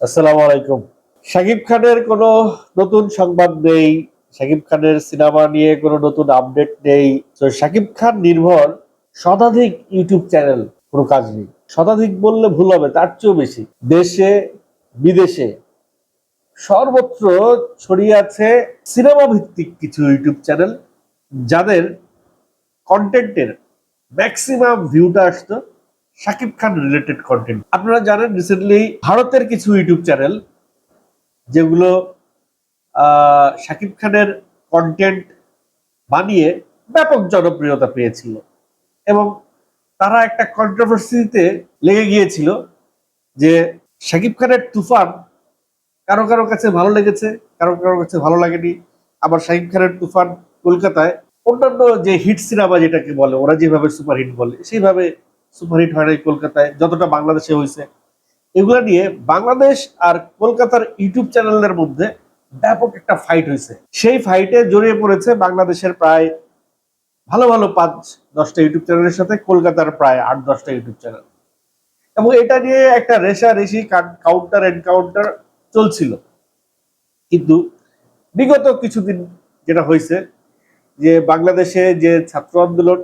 আসসালামু আলাইকুম। শাকিব খানের কোনো নতুন সংবাদ নেই, শাকিব খানের সিনেমা নিয়ে কোনো নতুন আপডেট নেই। তো শাকিব খান নির্ভর শতাধিক ইউটিউব চ্যানেল, কোনো কাজ নেই। শতাধিক বললে ভুল হবে, তার চেয়েও বেশি। দেশে, বিদেশে সর্বত্র ছড়িয়ে আছে সিনেমা ভিত্তিক কিছু ইউটিউব চ্যানেল, যাদের কন্টেন্টের ম্যাক্সিমাম ভিউটা আসতো। শাকিব খান রিলেটেড কন্টেন্ট আপনারা জানেন রিসেন্টলি ভারতের কিছু ইউটিউব চ্যানেল যেগুলো শাকিব খানের কন্টেন্ট বানিয়ে ব্যাপক জনপ্রিয়তা পেয়েছিল এবং তারা একটা কন্ট্রোভার্সিতে লেগে গিয়েছিল যে শাকিব খানের তুফান কারও কারও কাছে ভালো লেগেছে, কারও কারও কাছে ভালো লাগেনি। আবার শাকিব খানের তুফান কলকাতায় অন্যান্য যে হিট সিনেমা যেটাকে বলে, ওরা যেভাবে সুপারহিট বলে, সেইভাবে সুপারহিট হয় নাই কলকাতায়, যতটা বাংলাদেশে হয়েছে এগুলা নিয়ে বাংলাদেশ আর কলকাতার ইউটিউব চ্যানেলের মধ্যে ব্যাপক একটা ফাইট হয়েছে সেই ফাইটে জড়িয়ে পড়েছে বাংলাদেশের প্রায় ভালো ভালো পাঁচ, দশটা ইউটিউব চ্যানেলের সাথে, কলকাতার প্রায় আট, দশটা ইউটিউব চ্যানেল। এবং এটা নিয়ে একটা রেশা রেশি কাউন্টার এনকাউন্টার চলছিল। কিন্তু বিগত কিছুদিন যেটা হয়েছে যে বাংলাদেশে যে ছাত্র আন্দোলন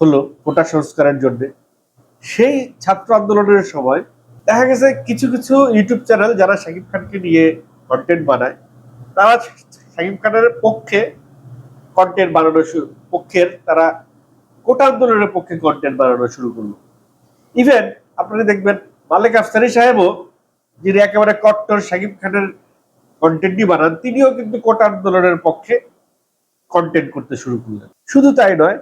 হলো কোটা সংস্কারের জন্য সেই ছাত্র আন্দোলনের সময় দেখা গেছে কিছু কিছু ইউটিউব চ্যানেল যারা শাকিব খানকে নিয়ে কন্টেন্ট বানায়, তারা শাকিব খানের পক্ষে কন্টেন্ট বানানো শুরু, পক্ষের তারা কোটা আন্দোলনের পক্ষে কন্টেন্ট বানানো শুরু করল। ইভেন আপনারা দেখবেন মালিক আফসারি সাহেবও, যিনি একেবারে কট্টর শাকিব খানের কন্টেন্টই বানান, তিনিও কিন্তু কোটা আন্দোলনের পক্ষে কন্টেন্ট করতে শুরু করলেন। শুধু তাই নয়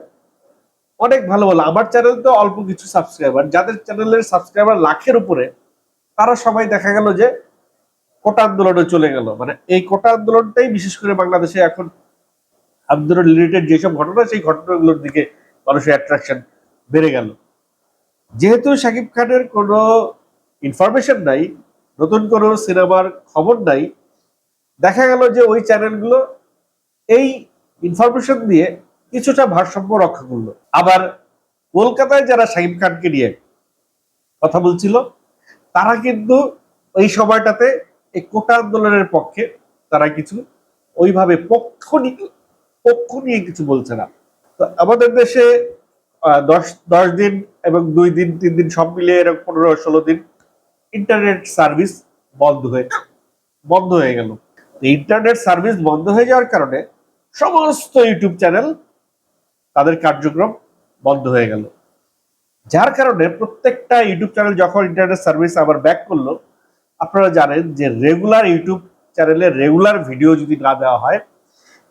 অনেক ভালো ভালো। আমার চ্যানেল তো অল্প কিছু সাবস্ক্রাইবার যাদের চ্যানেলের সাবস্ক্রাইবার লাখের উপরে, তারা সবাই দেখা গেল যে কোটা আন্দোলনে চলে গেল। মানে এই কোটা আন্দোলনটাই বিশেষ করে বাংলাদেশে এখন আন্দোলন রিলেটেড যেসব ঘটনা, সেই ঘটনাগুলোর দিকে মানুষের অ্যাট্রাকশন বেড়ে গেল। যেহেতু শাকিব খানের কোনো ইনফরমেশন নাই, নতুন কোনো সিনেমার খবর নাই, দেখা গেল যে ওই চ্যানেলগুলো এই ইনফরমেশন দিয়ে কিছুটা ভারসাম্য রক্ষা করল। আবার কলকাতায় যারা শাকিব খানকে নিয়ে কথা বলছিল, তারা কিন্তু এই সময়টাতে এই কোটা আন্দোলনের পক্ষে তারা কিছু ওইভাবে পক্ষ নিয়ে পক্ষ নিয়ে কিছু বলছে না। তো আমাদের দেশে দশ দশ দিন এবং দুই দিন, তিন দিন সব মিলিয়ে এরকম পনেরো, ষোলো দিন ইন্টারনেট সার্ভিস বন্ধ হয়ে বন্ধ হয়ে গেল। ইন্টারনেট সার্ভিস বন্ধ হয়ে যাওয়ার কারণে সমস্ত ইউটিউব চ্যানেল তাদের কার্যক্রম বন্ধ হয়ে গেল। যার কারণে প্রত্যেকটা ইউটিউব চ্যানেল যখন ইন্টারনেট সার্ভিস আবার ব্যাক করল, আপনারা জানেন যে রেগুলার ইউটিউব চ্যানেলে রেগুলার ভিডিও যদি না দেওয়া হয়,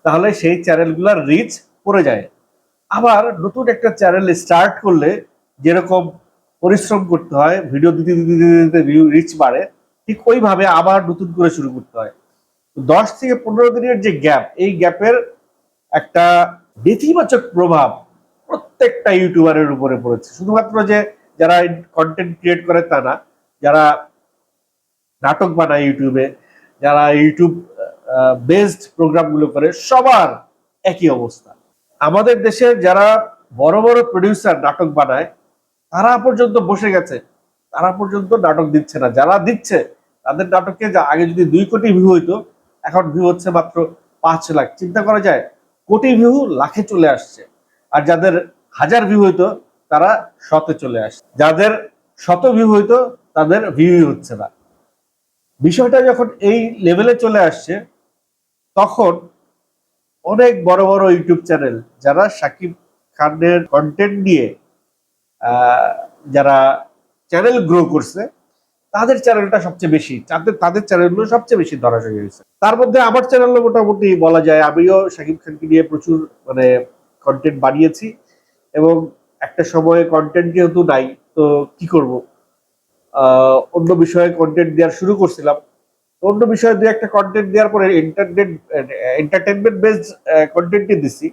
তাহলে সেই চ্যানেলগুলোর রিচ পড়ে যায়। আবার নতুন একটা চ্যানেল স্টার্ট করলে যেরকম পরিশ্রম করতে হয় ভিডিও দিতে দিতে দিতে দিতে রিচ বাড়ে, ঠিক ওইভাবে আবার নতুন করে শুরু করতে হয়। দশ থেকে পনেরো দিনের যে গ্যাপ এই গ্যাপের একটা নেতিবাচক প্রভাব প্রত্যেকটা ইউটিউবারের উপরে পড়েছে। শুধুমাত্র যে যারা কন্টেন্ট ক্রিয়েট করে তা না, যারা নাটক বানায় ইউটিউবে, যারা ইউটিউব বেসড প্রোগ্রামগুলো করে, সবার একই অবস্থা। আমাদের দেশের যারা বড় বড় প্রডিউসার নাটক বানায়, তারা পর্যন্ত বসে গেছে। তারা পর্যন্ত নাটক দিচ্ছে না। যারা দিচ্ছে, তাদের নাটকে আগে যদি দুই কোটি ভিউ হইতো, এখন ভিউ হচ্ছে মাত্র পাঁচ লাখ। চিন্তা করা যায় কোটি ভিউ লাখে চলে আসছে। আর যাদের হাজার ভিউ হইতো, তারা শতে চলে আসছে। যাদের শত ভিউ হইতো, তাদের ভিউই হচ্ছে না। বিষয়টা যখন এই লেভেলে চলে আসছে, তখন অনেক বড় বড় ইউটিউব চ্যানেল যারা সাকিব খানের কন্টেন্ট নিয়ে যারা চ্যানেল গ্রো করছে তাদের চ্যানেলটা সবচেয়ে বেশি। তাদের তাদের চ্যানেলগুলো সবচেয়ে বেশি ধরাশায়ী হয়েছে তার মধ্যে আমার চ্যানেলও মোটামুটি বলা যায়, আমিও শাকিব খানকে নিয়ে প্রচুর মানে কন্টেন্ট বানিয়েছি এবং একটা সময়ে কন্টেন্ট যেহেতু নাই, তো কি করব? অন্য বিষয়ে কন্টেন্ট দেওয়ার শুরু করছিলাম। অন্য বিষয়ে দু একটা কন্টেন্ট দেওয়ার পরে এন্টারটেন এন্টারটেনমেন্ট বেসড কন্টেন্টই দিছি।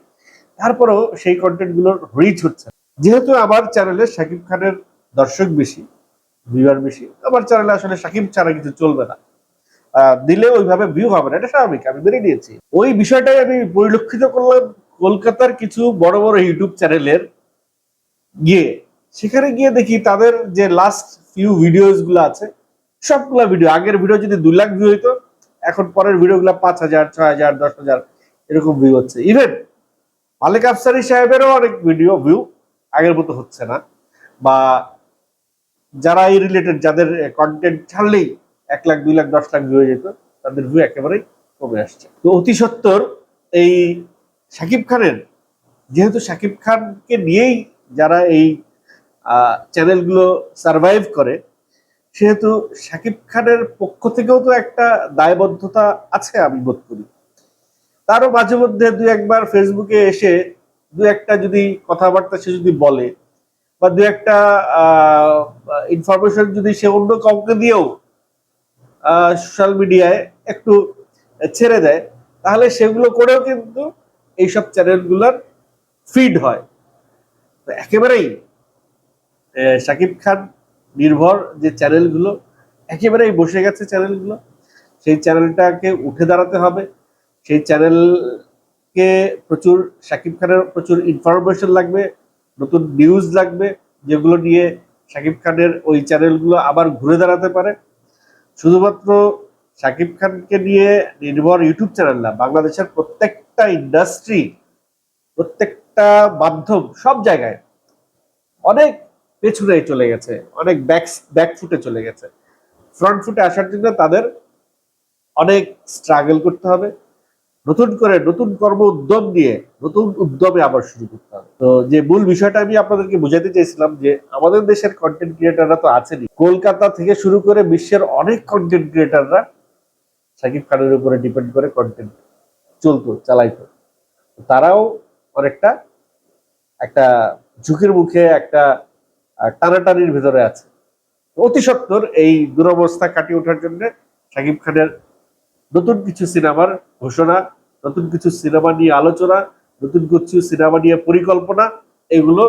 তারপরেও সেই কন্টেন্টগুলোর রিচ হচ্ছে যেহেতু আমার চ্যানেলে শাকিব খানের দর্শক বেশি ভিউয়ার বেশি। আমার চ্যানেলে আসলে সাকিব ছাড়া কিছু চলবে না। দিলে ওইভাবে ভিউ হবে না, এটা স্বাভাবিক, আমি মেনে নিয়েছি। ওই বিষয়টাই আমি পরিলক্ষিত করলাম কলকাতার কিছু বড় বড় ইউটিউব চ্যানেলের গিয়ে সেখানে গিয়ে দেখি তাদের যে লাস্ট ফিউ ভিডিওসগুলো আছে, সবগুলা ভিডিও আগের ভিডিও যদি দুই লাখ ভিউ হইতো, এখন পরের ভিডিও ভিডিওগুলো পাঁচ হাজার, ছয় হাজার, দশ হাজার এরকম ভিউ হচ্ছে। ইভেন মালিক আফসারি সাহেবেরও অনেক ভিডিও ভিউ আগের মতো হচ্ছে না। বা যারা এই রিলেটেড যাদের কন্টেন্ট ছাড়লেই এক লাখ, দুই লাখ, দশ লাখ হয়ে যেত, তাদের ভিউ একেবারেই কমে আসছে। তো অতি সত্তর, এই শাকিব খানের, যেহেতু শাকিব খানকে নিয়েই যারা এই চ্যানেলগুলো সারভাইভ করে, সেহেতু শাকিব খানের পক্ষ থেকেও তো একটা দায়বদ্ধতা আছে আমি বোধ করি। তারও মাঝে মধ্যে দু একবার ফেসবুকে এসে দু একটা যদি কথাবার্তা সে যদি বলে বা দু একটা ইনফরমেশন যদি সে অন্য কাউকে দিয়েও সোশ্যাল মিডিয়ায় একটু ছেড়ে দেয়, তাহলে সেগুলো করেও কিন্তু এইসব চ্যানেলগুলোর ফিড হয়। তো একেবারেই শাকিব খান নির্ভর যে চ্যানেলগুলো একেবারেই বসে গেছে চ্যানেলগুলো সেই চ্যানেলটাকে উঠে দাঁড়াতে হবে। সেই চ্যানেলকে প্রচুর, শাকিব খানের প্রচুর ইনফরমেশন লাগবে। নতুন নিউজ লাগবে যেগুলো নিয়ে শাকিব খানের ওই চ্যানেলগুলো আবার ঘুরে দাঁড়াতে পারে। শুধুমাত্র শাকিব খানকে নিয়ে নির্ভর ইউটিউব চ্যানেল না, বাংলাদেশের প্রত্যেকটা ইন্ডাস্ট্রি প্রত্যেকটা মাধ্যম সব জায়গায় অনেক পেছনে চলে গেছে, অনেক ব্যাক ব্যাক ফুটে চলে গেছে। ফ্রন্ট ফুটে আসার জন্য তাদের অনেক স্ট্রাগল করতে হবে। নতুন করে নতুন কর্ম উদ্যম নিয়ে নতুন উদ্যমে আবার শুরু করতে হবে। তো যে মূল বিষয়টা আমি আপনাদেরকে বুঝাতে চাইছিলাম যে আমাদের দেশের কন্টেন্ট ক্রিয়েটাররা তো আছেনই। কলকাতা থেকে শুরু করে বিশ্বের অনেক কন্টেন্ট ক্রিয়েটাররা সাকিব খানের উপরে ডিপেন্ড করে কন্টেন্ট চলতো, চালাইতো। তারাও অনেকটা একটা ঝুঁকির মুখে একটা টানাটানির ভেতরে আছে। অতি সত্বর এই দুরবস্থা কাটিয়ে ওঠার জন্য সাকিব খানের নতুন কিছু সিনেমার ঘোষণা, নতুন কিছু সিনেমা নিয়ে আলোচনা, নতুন কিছু সিনেমা নিয়ে পরিকল্পনা, এগুলো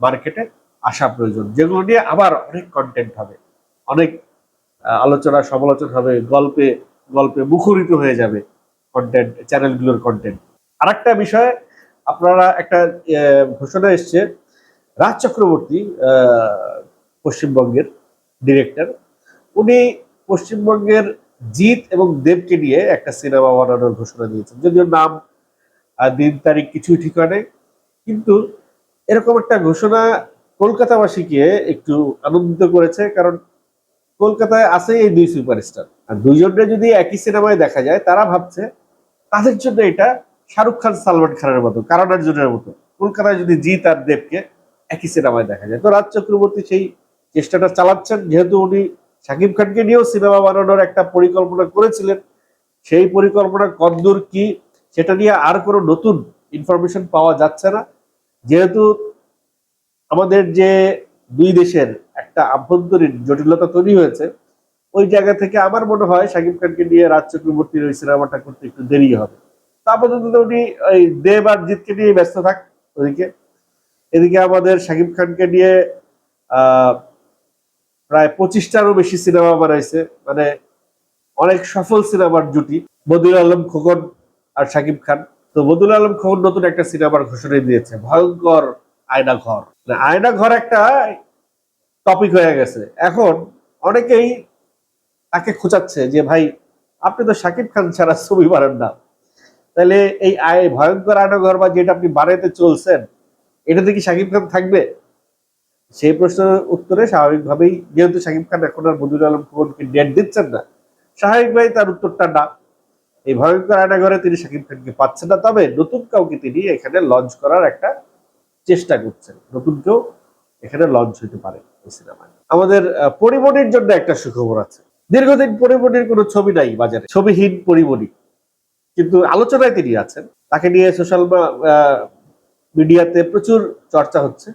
মার্কেটে আসা প্রয়োজন। যেগুলো নিয়ে আবার অনেক কন্টেন্ট হবে, অনেক আলোচনা, সমালোচনা হবে, গল্পে গল্পে মুখরিত হয়ে যাবে কন্টেন্ট চ্যানেলগুলোর কন্টেন্ট আর একটা বিষয়, আপনারা একটা ঘোষণা এসছে, রাজ চক্রবর্তী পশ্চিমবঙ্গের ডিরেক্টর উনি পশ্চিমবঙ্গের জিৎ এবং দেবকে নিয়ে একটা সিনেমা বানানোর ঘোষণা দিয়েছেন। যদিও নাম আর দিন, তারিখ কিছুই ঠিকানা নেই, কিন্তু এরকম একটা ঘোষণা কলকাতাবাসীকে একটু আনন্দিত করেছে, কারণ কলকাতায় আছে এই দুই সুপারস্টার। আর দুইজনকে যদি একই সিনেমায় দেখা যায়, তারা ভাবছে তাদের জন্য এটা শাহরুখ খান, সালমান খানের মতো কারণ অর্জুনের মতো। কলকাতায় যদি জিৎ আর দেবকে একই সিনেমায় দেখা যায়। তো রাজ চক্রবর্তী সেই চেষ্টাটা চালাচ্ছেন, যেহেতু উনি শাকিব খানকে নিয়েও সিনেমা বানানোর একটা পরিকল্পনা করেছিলেন। সেই পরিকল্পনা কদ্দূর কি, সেটা নিয়ে আর কোনো নতুন ইনফরমেশন পাওয়া যাচ্ছে না। যেহেতু আমাদের যে দুই দেশের একটা আভ্যন্তরীণ জটিলতা তৈরি হয়েছে, ওই জায়গা থেকে আমার মনে হয় শাকিব খানকে নিয়ে রাজ চক্রবর্তীর ওই সিনেমাটা করতে একটু দেরি হবে। আপাতত উনি ওই দেব আর জিতকে নিয়ে ব্যস্ত থাক ওদিকে। এদিকে আমাদের শাকিব খানকে নিয়ে, আহ প্রায় পঁচিশটারও বেশি সিনেমা বানাইছে। মানে অনেক সফল সিনেমার জুটি। বদিউল আলম, খোকন আর শাকিব খান। তো বদিউল আলম, খোকন নতুন একটা সিনেমার ঘোষণা দিয়েছে, ভয়ঙ্কর আয়না ঘর মানে আয়না ঘর একটা টপিক হয়ে গেছে। এখন অনেকেই তাকে খোঁচাচ্ছে যে, ভাই, আপনি তো শাকিব খান ছাড়া ছবি বানান না। তাহলে এই আয়, ভয়ঙ্কর আয়না ঘর বা যেটা আপনি বানাইতে চলছেন এটাতে কি শাকিব খান থাকবে? সেই প্রশ্নের উত্তরে স্বাভাবিকভাবেই, যেহেতু শাকিব খান এখন আর বদিউল আলম খোকনকে ডেট দিচ্ছেন না স্বাভাবিকভাবেই তার উত্তরটা না। এই ভয়ঙ্কর আয়নাঘরে তিনি শাকিব খানকে পাচ্ছেন না, তবে নতুন কাউকে তিনি এখানে লঞ্চ করার একটা চেষ্টা করছেন। নতুন কেউ এখানে লঞ্চ হতে পারে এই সিনেমায়। আমাদের পরিমণির জন্য একটা সুখবর আছে। দীর্ঘদিন পরিমণির কোনো ছবি নাই বাজারে, ছবিহীন পরিমণি। কিন্তু আলোচনায় তিনি আছেন। তাকে নিয়ে সোশ্যাল মিডিয়াতে প্রচুর চর্চা হচ্ছে।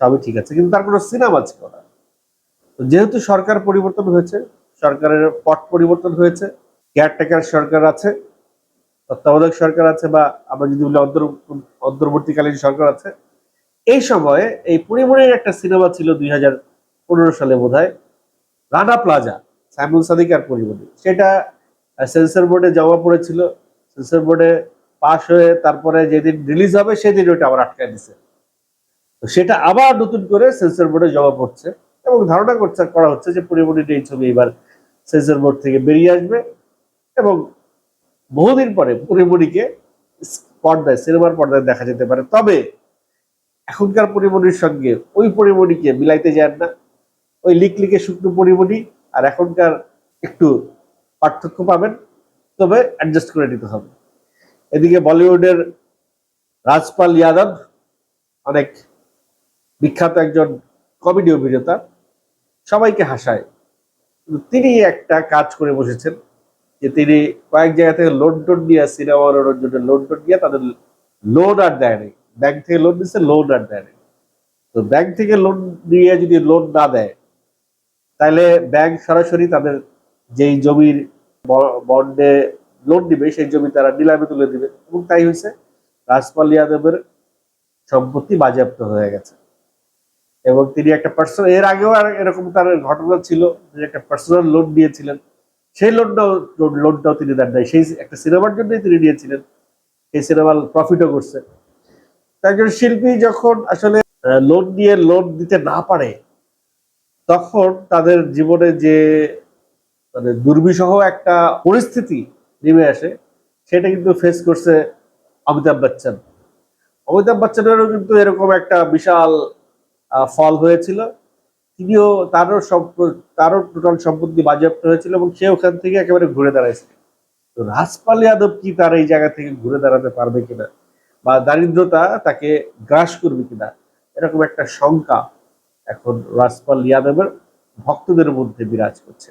সবই ঠিক আছে, কিন্তু তার কোনো সিনেমা ছিল না। যেহেতু সরকার পরিবর্তন হয়েছে, সরকারের পট পরিবর্তন হয়েছে কেয়ারটেকার সরকার আছে, তত্ত্বাবধায়ক সরকার আছে, বা আমরা যদি বলি অন্তর, অন্তর্বর্তীকালীন সরকার আছে, এই সময়ে এই পরিমণির একটা সিনেমা ছিল দুই হাজার পনেরো সালে বোধ হয় রানা প্লাজা সাইমুল সাদিক আর পরিমণি সেটা সেন্সর বোর্ডে জমা পড়েছিল সেন্সর বোর্ডে পাশ হয়ে তারপরে যেদিন রিলিজ হবে, সেদিন ওটা আবার আটকায় দিছে। তো সেটা আবার নতুন করে সেন্সর বোর্ডে জমা পড়ছে এবং ধারণা করছে করা হচ্ছে যে পরিমণির এই ছবি এবার সেন্সর বোর্ড থেকে বেরিয়ে আসবে এবং বহুদিন পরে পরিমণিকে পর্দায় সিনেমার পর্দায় দেখা যেতে পারে। তবে এখনকার পরিমণির সঙ্গে ওই পরিমণিকে মিলাইতে যান না। ওই লিক লিকে শুকনো পরিমণি আর এখনকার একটু পার্থক্য পাবেন, তবে অ্যাডজাস্ট করে নিতে হবে। এদিকে বলিউডের রাজপাল যাদব অনেক বিখ্যাত একজন কমেডি অভিনেতা, সবাইকে হাসায়। তিনি একটা কাজ করে বসেছেন যে তিনি কয়েক জায়গা থেকে লোন টোন নিয়ে সিনেমা বানানোর জন্য লোন টোন নিয়ে তাদের লোন আর দেয় নাই। ব্যাংক থেকে লোন দিচ্ছে লোন আর দেয় নাই। তো ব্যাংক থেকে লোন নিয়ে যদি লোন না দেয়, তাহলে ব্যাংক সরাসরি তাদের যেই জমির বন্ডে লোন দিবে সেই জমি তারা নিলামে তুলে দিবে। এবং তাই হয়েছে রাজপাল যাদবের সম্পত্তি বাজেয়াপ্ত হয়ে গেছে। এবং তিনি একটা পার্সোনাল এর আগেও আর এরকম তার ঘটনা ছিল যে একটা পার্সোনাল লোন নিয়েছিলেন। সেই লোনটাও লোনটাও তিনি দেন নাই। সেই একটা সিনেমার জন্যই তিনি নিয়েছিলেন। সেই সিনেমার প্রফিটও করছে। একজন শিল্পী যখন আসলে লোন নিয়ে লোন দিতে না পারে, তখন তাদের জীবনে যে মানে দুর্বিষহ একটা পরিস্থিতি নেমে আসে, সেটা কিন্তু ফেস করছে অমিতাভ বচ্চন। অমিতাভ বচ্চনেরও কিন্তু এরকম একটা বিশাল ফল হয়েছিল। তিনিও তারও তারও টোটাল সম্পত্তি বাজেয়াপ্ত হয়েছিল এবং সে ওখান থেকে একেবারে ঘুরে দাঁড়াইছে। তো রাজপাল যাদব কি তার এই জায়গা থেকে ঘুরে দাঁড়াতে পারবে কিনা? বা দারিদ্রতা তাকে গ্রাস করবে কিনা? এরকম একটা শঙ্কা এখন রাজপাল যাদবের ভক্তদের মধ্যে বিরাজ করছে।